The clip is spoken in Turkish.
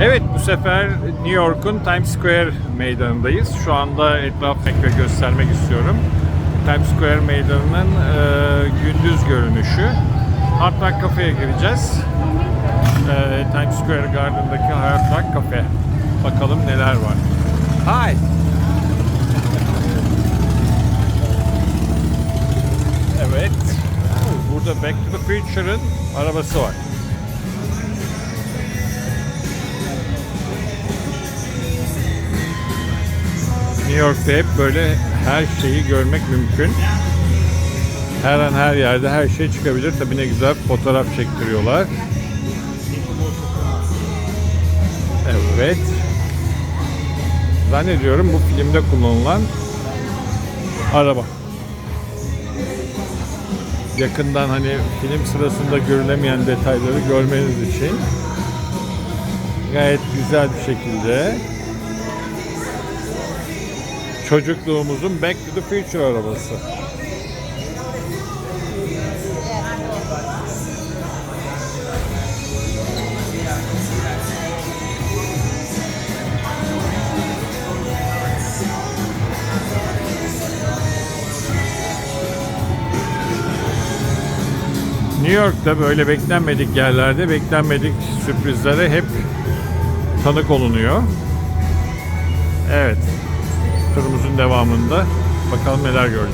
Evet bu sefer New York'un Times Square meydanındayız. Şu anda etrafı ve göstermek istiyorum. Times Square meydanının e, gündüz görünüşü. Hard Rock Cafe'ye gireceğiz. E, Times Square Garden'daki Hard Rock Cafe. Bakalım neler var. Hi! Evet. Burada Back to the Future'ın arabası var. New York'ta hep böyle her şeyi görmek mümkün. Her an her yerde her şey çıkabilir. Tabii ne güzel fotoğraf çektiriyorlar. Evet. Zannediyorum bu filmde kullanılan araba. Yakından hani film sırasında görülemeyen detayları görmeniz için gayet güzel bir şekilde çocukluğumuzun Back to the Future arabası. New York'ta böyle beklenmedik yerlerde beklenmedik sürprizlere hep tanık olunuyor. Evet. Turumuzun devamında bakalım neler göreceğiz.